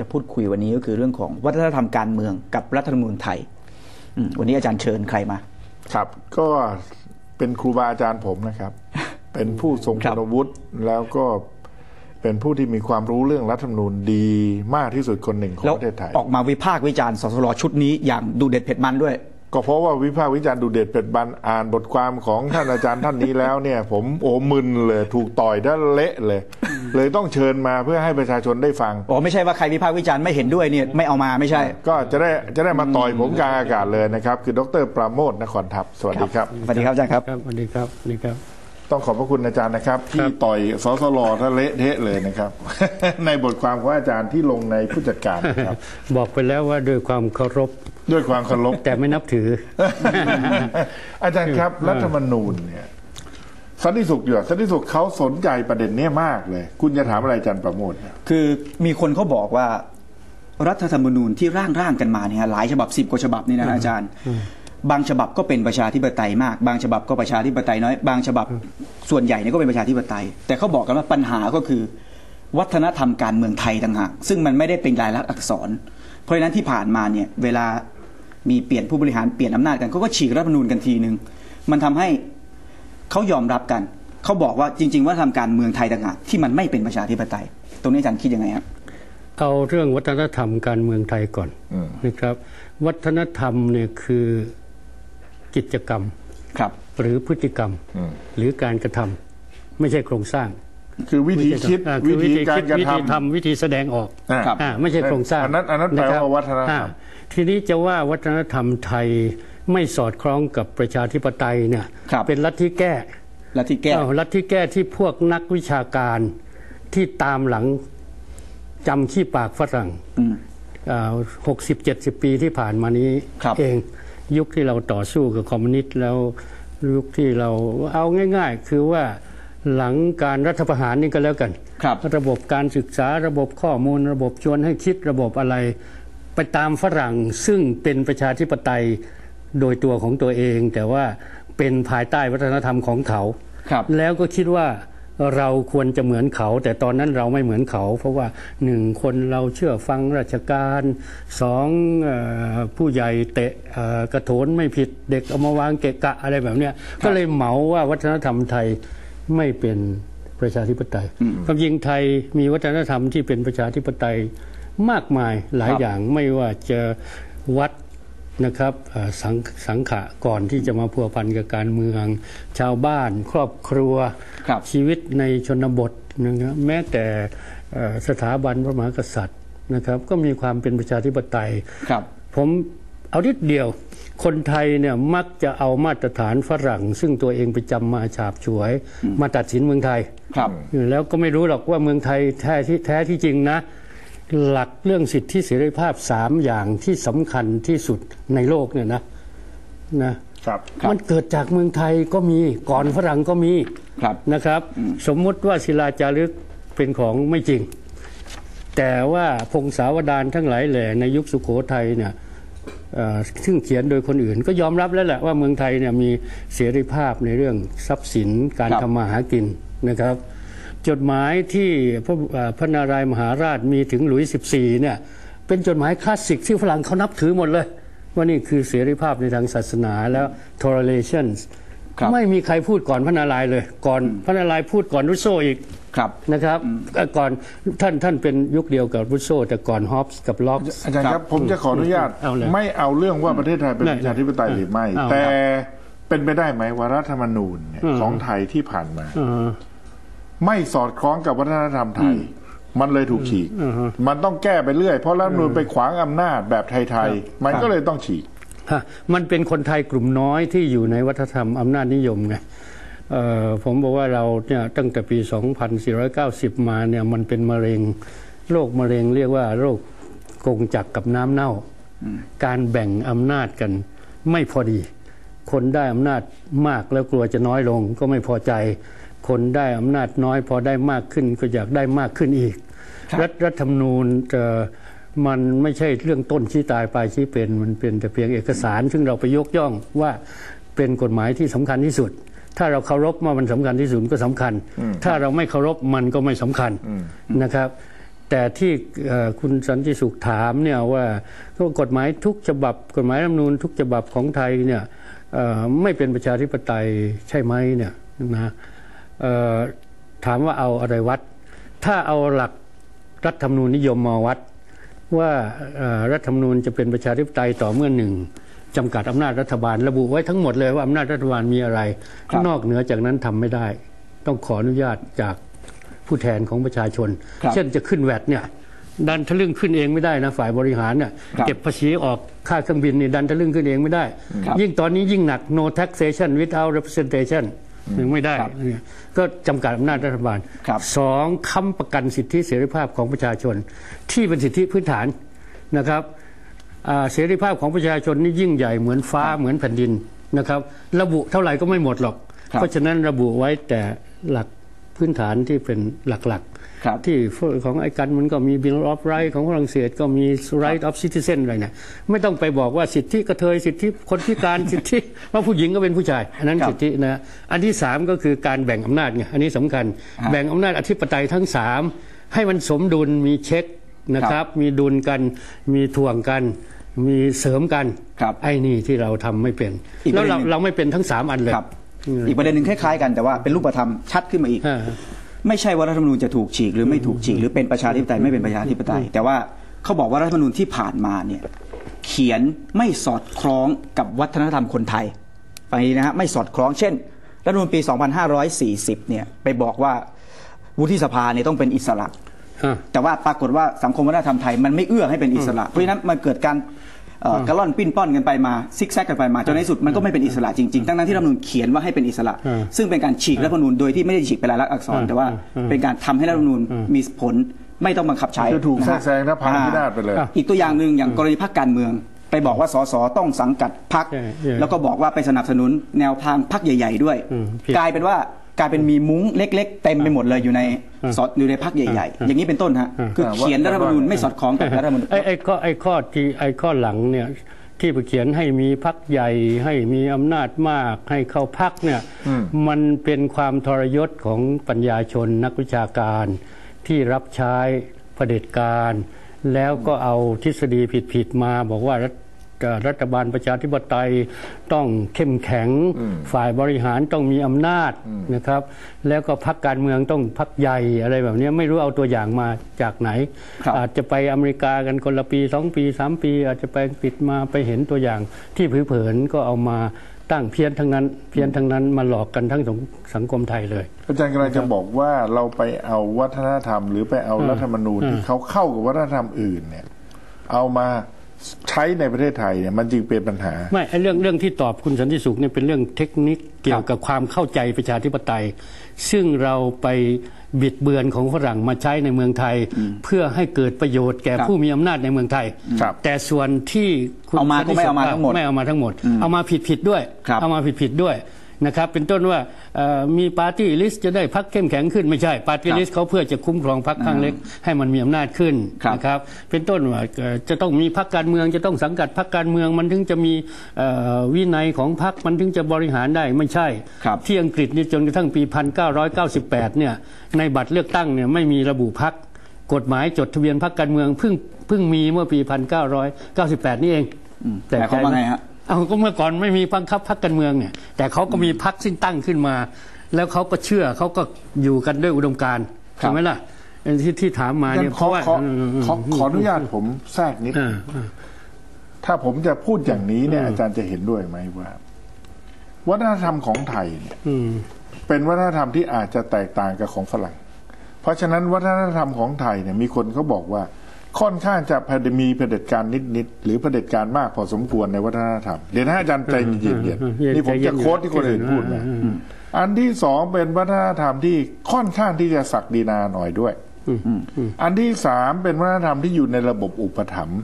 จะพูดคุยวันนี้ก็คือเรื่องของวัฒนธรรมการเมืองกับรัฐธรรมนูญไทยอืมวันนี้อาจารย์เชิญใครมา ครับ ก็เป็นครูบาอาจารย์ผมนะครับ เป็นผู้ทรงครัคุบณวุฒิแล้วก็เป็นผู้ที่มีความรู้เรื่องรัฐธรรมนูญดีมากที่สุดคนหนึ่งของแล้วประเทศไทย ออกมาวิพากษ์วิจารณ์สสรชุดนี้อย่างดูเด็ดเผ็ดมันด้วย ก็เพราะว่าวิพากษ์วิจารณ์ดูเด็ดเป็ดบันอ่านบทความของท่านอาจารย์ท่านนี้แล้วเนี่ย ผมโอ้มึนเลยถูกต่อยได้เละเลย เลยต้องเชิญมาเพื่อให้ประชาชนได้ฟังอ๋อไม่ใช่ว่าใครวิพากษ์วิจารณ์ไม่เห็นด้วยเนี่ยไม่เอามาไม่ใช่ ก็จะได้จะได้มาต่อยผมกลางอากาศเลยนะครับ คือดรปราโมทนครทัพสวัสดีครับสวัสดีครับอาจารย์ครับครับสวัสดีครับสวัสดีครับ ต้องขอบพระคุณอาจารย์นะครับ ที่ต่อยสสลทะเละเทะเลยนะครับ ในบทความของอาจารย์ที่ลงในผู้จัดการนะครับ บอกไปแล้วว่าด้วยความเคารพด้วยความเคารพแต่ไม่นับถือ อาจารย์ครับรัฐธรรมนูญเนี่ยสันติสุขอยู่สันติสุขเขาสนใจประเด็นเนี้ยมากเลย คุณจะถามอะไรอาจารย์ประโมทเนี่ยคือมีคนเขาบอกว่ารัฐธรรมนูญที่ร่างร่างกันมาเนี่ยหลายฉบับสิบกว่าฉบับนี่นะอาจารย์ บางฉบับก็เป็นประชาธิปไตยมาก บางฉบับก็ประชาธิปไตยน้อย บางฉบับส่วนใหญ่เนี่ยก็เป็นประชาธิปไตย แต่เขาบอกกันว่าปัญหาก็คือ วัฒนธรรมการเมืองไทยต่างหากซึ่งมันไม่ได้เป็นลายลักษณ์อักษร เพราะฉะนั้นที่ผ่านมาเนี่ยเวลามีเปลี่ยนผู้บริหารเปลี่ยนอำนาจกันเขาก็ฉีกรัฐธรรมนูญกันทีนึงมันทำให้เขายอมรับกันเขาบอกว่าจริง ๆ ว่าทำการเมืองไทยต่างหากที่มันไม่เป็นประชาธิปไตย ตรงนี้อาจารย์คิดยังไงครับเอาเรื่องวัฒนธรรมการเมืองไทยก่อนอืมนะครับ วัฒนธรรมเนี่ยคือ กิจกรรมครับ หรือพฤติกรรมอืมหรือการกระทำไม่ใช่โครงสร้าง คือวิธีคิดอ่าวิคือธีการคิดกระวิธีทำทำวิธีแสดงออกอ่าครับอ่าไม่ใช่โครงสร้างอันนั้นอันนั้นแปละครับว่าวัฒนธรรมอ่าทีนี้จะว่าวัฒนธรรมไทยไม่สอดคล้องกับประชาธิปไตยเนี่ยครับเป็นลัทธิแก้และที่แก้อ้าวลัทธิแก้ที่พวกนักวิชาการที่ตามหลังจำขี้ปากฝรั่งอืมหกสิบเจ็ดสิบปีที่ผ่านมานี้ครับเอง ยุคที่เราต่อสู้กับคอมมิวนิสต์แล้วยุคที่เราเอาง่าย ๆ คือว่าหลังการรัฐประหารนี่ก็แล้วกันครับระบบการศึกษาระบบข้อมูล ระบบชวนให้คิดระบบอะไร ไปตามฝรั่งซึ่งเป็นประชาธิปไตยโดยตัวของตัวเอง แต่ว่าเป็นภายใต้วัฒนธรรมของเขาครับแล้วก็คิดว่า เราควรจะเหมือนเขา แต่ตอนนั้นเราไม่เหมือนเขา เพราะว่าหนึ่งคนเราเชื่อฟังราชการสองเอ่อผู้ใหญ่เตะเอ่อกระโถนไม่ผิดเด็กเอามาวางเกะกะอะไรแบบเนี้ยก็เลยเหมาว่าวัฒนธรรมไทยไม่เป็นประชาธิปไตยความจริงไทยมีวัฒนธรรมที่เป็นประชาธิปไตยมากมายหลายครับอย่างไม่ว่าจะวัด นะครับเอ่อสังสังขะก่อนที่จะมาพัวพันกับการเมือง ชาวบ้าน ครอบครัวครับชีวิตในชนบทนะครับแม้แต่เอ่อสถาบันพระมหากษัตริย์นะครับ ก็มีความเป็นประชาธิปไตยครับผมเอานิดเดียว คนไทยเนี่ยมักจะเอามาตรฐานฝรั่ง ซึ่งตัวเองไปจำมาฉาบฉวย มาตัดสินเมืองไทย ครับ แล้วก็ไม่รู้หรอกว่าเมืองไทยแท้ที่แท้ที่จริงนะ หลักเรื่องสิทธิเสรีภาพสามอย่างที่สำคัญที่สุดในโลกเนี่ยนะนะครับครับมันเกิดจากเมืองไทยก็มีก่อนฝรั่งก็มีครับนะครับ สมมุติว่าศิลาจารึกเป็นของไม่จริง แต่ว่าพงศาวดารทั้งหลายแหล่ในยุคสุโขทัยเนี่ยเอ่อซึ่งเขียนโดยคนอื่นก็ยอมรับแล้วแหละว่าเมืองไทยเนี่ยมีเสรีภาพในเรื่องทรัพย์สินการครับทำมาหากินนะครับ จดหมายที่พระเอ่อพระนารายณ์มหาราชมีถึงหลุยส์14เนี่ยเป็นจดหมายคลาสสิกที่ฝรั่งเขานับถือหมดเลย ว่านี่คือเสรีภาพในทางศาสนาแล้ว tolerations ครับไม่มีใครพูดก่อนพระนารายณ์เลย ก่อนพระนารายณ์พูดก่อนรุสโซอีกครับนะครับเอ่อก่อนท่านท่านเป็นยุคเดียวกับรุสโซแต่ก่อนฮอปส์กับล็อกส์อาจารย์คครัรับบผมจะขออนุญาตเอาเลยไม่เอาเรื่องว่าประเทศไทยเป็นได้ประชาธิปไตยหรือไม่เอาแต่เป็นไปได้ไหมว่ารัฐธรรมนูญเนี่ยอืมของไทยที่ผ่านมาอ่า ไม่สอดคล้องกับวัฒนธรรมไทย มันเลยถูกฉีกอืมมันต้องแก้ไปเรื่อย เพราะรัฐธรรมนูญไปขวางอำนาจแบบไทยๆ มันก็เลยต้องฉีกฮะมันเป็นคนไทยกลุ่มน้อยที่อยู่ในวัฒนธรรมอำนาจนิยมไงเอ่อผมบอกว่าเราเนี่ยตั้งแต่ปี 2490 มาเนี่ยมันเป็นมะเร็งโรคมะเร็งเรียกว่าโรคกงจักรกับน้ำเน่า การแบ่งอำนาจกันไม่พอดี คนได้อำนาจมากแล้วกลัวจะน้อยลงก็ไม่พอใจ คนได้อำนาจน้อย พอได้มากขึ้นก็อยากได้มากขึ้นอีกครับรัฐรัฐธรรมนูญเอ่อมันไม่ใช่เรื่องต้นชี้ตายปลายชี้เป็นมันเป็นแต่เพียงเอกสาร ซึ่งเราไปยกย่องว่าเป็นกฎหมายที่สำคัญที่สุด ถ้าเราเคารพว่ามันสำคัญที่สุดก็สำคัญ ถ้าเราไม่เคารพมันก็ไม่สำคัญนะครับ แต่ที่เอ่อคุณสันติสุขถามเนี่ยว่าก็กฎหมายทุกฉบับ กฎหมายรัฐธรรมนูญทุกฉบับของไทยเนี่ยเอ่อไม่เป็นประชาธิปไตยใช่ไหมเนี่ยนะเอ่อ ถามว่าเอาอะไรวัด ถ้าเอาหลักรัฐธรรมนูญนิยมมาวัด ว่าเอ่อรัฐธรรมนูญจะเป็นประชาธิปไตยต่อเมื่อหนึ่งจำกัดอำนาจรัฐบาล ระบุไว้ทั้งหมดเลยว่าอำนาจรัฐบาลมีอะไรครับนอกเหนือจากนั้นทำไม่ได้ ต้องขออนุญาตจากผู้แทนของประชาชนครับเช่นจะขึ้นแวดเนี่ยดันทะลึ่งขึ้นเองไม่ได้นะฝ่ายบริหารเนี่ยครับเก็บภาษีออกค่าเครื่องบินนี่ดันทะลึ่งขึ้นเองไม่ได้ครับยิ่งตอนนี้ยิ่งหนัก no taxation without representation ยังไม่ได้ครับเนี่ยก็จำกัดอำนาจรัฐบาลครับสองค้ำประกันสิทธิเสรีภาพของประชาชน ที่เป็นสิทธิพื้นฐานนะครับอ่าเสรีภาพของประชาชนนี่ยิ่งใหญ่เหมือนฟ้าเหมือนแผ่นดินนะครับ ระบุเท่าไหร่ก็ไม่หมดหรอกครับเพราะฉะนั้นระบุไว้แต่หลัก พื้นฐานที่เป็นหลักครับๆที่ของไอ้กันมันก็มี Bill of Rights ของฝรั่งเศสก็มี Right of Citizen อะไรเนี่ยไม่ต้องไปบอกว่าสิทธิกระเทยสิทธิคนพิการสิทธิว่าผู้หญิงก็เป็นผู้ชาย อันนั้นครับสิทธินะอันที่สามก็คือการแบ่งอำนาจไงอันนี้สำคัญฮะแบ่งอำนาจอธิปไตยทั้งสามให้มันสมดุลมีเช็คนะคครัรับบมีดุลกันมีถ่วงกันมีเสริมกันครับไอ้นี่ที่เราทำไม่เป็นอีกปแล้ระวเด็นเราหนึ่งเราไม่เป็นทั้งสามอันเลยครับ อีกประเด็นหนึ่งคล้ายๆกันแต่ว่าเป็นรูปธรรมชัดขึ้นมาอีกอ่าไม่ใช่ว่ารัฐธรรมนูญจะถูกฉีกหรือไม่ถูกฉีกหรือเป็นประชาธิปไตยไม่เป็นประชาธิปไตย แต่ว่าเขาบอกว่ารัฐธรรมนูญที่ผ่านมาเนี่ยเขียนไม่สอดคล้องกับวัฒนธรรมคนไทยไปนะฮะไม่สอดคล้องเช่น รัฐธรรมนูญปี 2540 เนี่ยไปบอกว่าวุฒิสภาเนี่ยต้องเป็นอิสระอ่าแต่ว่าปรากฏว่าสังคมวัฒนธรรมไทยมันไม่เอื้อให้เป็นอิสระ เพราะฉะนั้นมันเกิดการเอ่อ กระล่อนปิ้นป้อนกันไปมาซิกแซกกันไปมาจนในที่สุดมันก็ไม่เป็นอิสระจริงๆทั้งนั้นที่รัฐธรรมนูญเขียนว่าให้เป็นอิสระอืมซึ่งเป็นการฉีกรัฐธรรมนูญโดยที่ไม่ได้ฉีกเป็นลายลักษณ์อักษรอืมแต่ว่าอืมเป็นการทำให้รัฐธรรมนูญมีผลไม่ต้องบังคับใช้คือถูกแทรกแซงและพังพินาศไปเลยอ่าอีกตัวอย่างหนึ่งอย่างกรณีพรรคการเมือง ไปบอกว่าสสต้องสังกัดพรรคใช่ใช่แล้วก็บอกว่าไปสนับสนุนแนวทางพรรคใหญ่ ๆ ด้วยอืมผิดกลายเป็นว่า กลายเป็นมีมุ้งเล็ก ๆ เต็มไปหมดเลยอยู่ในสอดอยู่ในพรรคใหญ่ ๆ อย่างนี้เป็นต้นฮะคือเขียนรัฐธรรมนูญไม่สอดคล้องกับรัฐธรรมนูญไอ้ไอ้ข้อไอ้ข้อที่ไอ้ข้อหลังเนี่ยที่ไปเขียนให้มีพักใหญ่ ให้มีอำนาจมากให้เข้าพักเนี่ยมันเป็นความทรยศของปัญญาชนนักวิชาการที่รับใช้เผด็จการ แล้วก็เอาทฤษฎีผิดๆมาบอกว่า รัฐเอ่อรัฐบาลประชาธิปไตยต้องเข้มแข็ง ฝ่ายบริหารต้องมีอำนาจนะครับ แล้วก็พักการเมืองต้องพักใหญ่อะไรแบบนี้ไม่รู้เอาตัวอย่างมาจากไหนครับอาจจะไปอเมริกากันคนละปีสองปีสามปี อาจจะไปอังกฤษมาไปเห็นตัวอย่างที่ผิวเผินก็เอามาตั้งเพี้ยนทั้งนั้นเพี้ยนทั้งนั้นมาหลอกกันทั้งสังสังคมไทยเลย อาจารย์กำลังจะบอกว่าเราไปเอาวัฒนธรรม หรือไปเอารัฐธรรมนูญที่เขาเข้ากับวัฒนธรรมอื่นเนี่ย เอามา ใช้ในประเทศไทยเนี่ยมันจึงเป็นปัญหา ไม่ไอ้เรื่องเรื่องที่ตอบคุณสันติสุขเนี่ยเป็นเรื่องเทคนิคเกี่ยวกับความเข้าใจประชาธิปไตย ซึ่งเราไปบิดเบือนของฝรั่งมาใช้ในเมืองไทย เพื่อให้เกิดประโยชน์แก่ครับผู้มีอำนาจในเมืองไทยครับแต่ส่วนที่คุณเอามาก็ไม่เอามาสันติสุขทั้งหมดไม่เอามาทั้งหมด เอามาผิดผิดๆด้วยครับเอามาผิดผิดๆด้วย นะครับเป็นต้นว่าเอ่อมีปาร์ตี้ลิสต์จะได้พักเข้มแข็งขึ้นไม่ใช่ปาร์ตี้ลิสต์เขาเพื่อจะคุ้มครองพักข้างเล็กให้มันมีอำนาจขึ้นครับนะครับเป็นต้นว่าเอ่อจะต้องมีพักการเมืองจะต้องสังกัดพักการเมืองมันถึงจะมีเอ่อวินัยของพักมันถึงจะบริหารได้ไม่ใช่ครับที่อังกฤษนี่จนกระทั่งปี 1998 เนี่ยในบัตรเลือกตั้งเนี่ยไม่มีระบุพักกฎหมายจดทะเบียนพักการเมืองเพิ่งเพิ่งมีเมื่อปี 1998 นี่เอง แต่เขาว่าไงฮะ เอาก็เมื่อก่อนไม่มีบังคับพักการเมืองเนี่ย แต่เขาก็มีพักซึ่งตั้งขึ้นมา แล้วเขาก็เชื่อเขาก็อยู่กันด้วยอุดมการณ์ครับใช่ไหมล่ะที่ที่ถามมางั้เนี่ยนเพขอราะว่าขออืมขอขออนุญาตผมแทรกนิดอ่าอ่าถ้าผมจะพูดอย่างนี้เนี่ย อาจารย์จะเห็นด้วยไหมว่า วัฒนธรรมของไทยเนี่ยอืมเป็นวัฒนธรรมที่อาจจะแตกต่างกับของฝรั่ง เพราะฉะนั้นวัฒนธรรมของไทยเนี่ย มีคนเขาบอกว่า ค่อนข้างจะมีเผด็จการนิดๆหรือเผด็จการมากพอสมควรในวัฒนธรรมเดี๋ยวนะอาจารย์ใจเย็นเย็นๆนี่ผมจะโค้ดที่คนอื่นพูดนะอันที่สองเป็นวัฒนธรรมที่ค่อนข้างที่จะศักดินาหน่อยด้วยอันที่สามเป็นวัฒนธรรมที่อยู่ในระบบอุปถัมภ์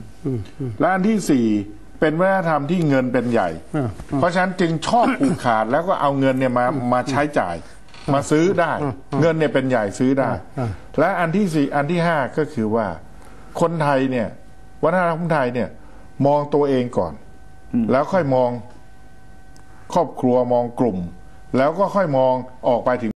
และอันที่สี่เป็นวัฒนธรรมที่เงินเป็นใหญ่อ่าเพราะฉะนั้นจึงชอบผูกขาดแล้วก็เอาเงินเนี่ยมามาใช้จ่าย มาซื้อได้ เงินเนี่ยเป็นใหญ่ซื้อได้อ่าและอันที่สี่อันที่ห้าก็คือว่า คนไทยเนี่ย วัฒนธรรมคนไทยเนี่ย มองตัวเองก่อน แล้วค่อยมองครอบครัวมองกลุ่ม แล้วก็ค่อยมองออกไปถึง